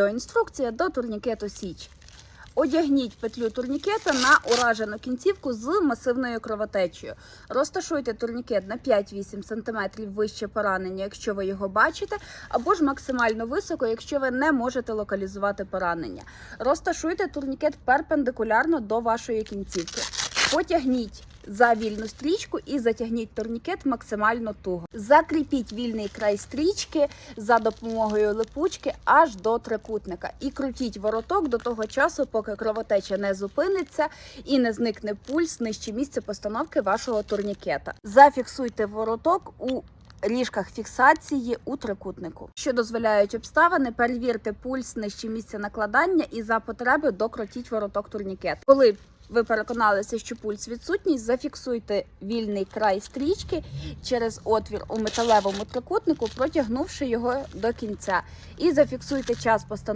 Інструкція до турнікету Січ. Одягніть петлю турнікета на уражену кінцівку з масивною кровотечею. Розташуйте турнікет на 5-8 см вище поранення, якщо ви його бачите, або ж максимально високо, якщо ви не можете локалізувати поранення. Розташуйте турнікет перпендикулярно до вашої кінцівки. Потягніть за вільну стрічку і затягніть турнікет максимально туго. Закріпіть вільний край стрічки за допомогою липучки аж до трикутника. І крутіть вороток до того часу, поки кровотеча не зупиниться і не зникне пульс нижче місця постановки вашого турнікета. Зафіксуйте вороток у Ріжках фіксації у трикутнику, що дозволяють обставини, перевірте пульс нижче місця накладання і за потреби докрутіть вороток турнікет. Коли ви переконалися, що пульс відсутній, зафіксуйте вільний край стрічки через отвір у металевому трикутнику, протягнувши його до кінця, і зафіксуйте час постановки.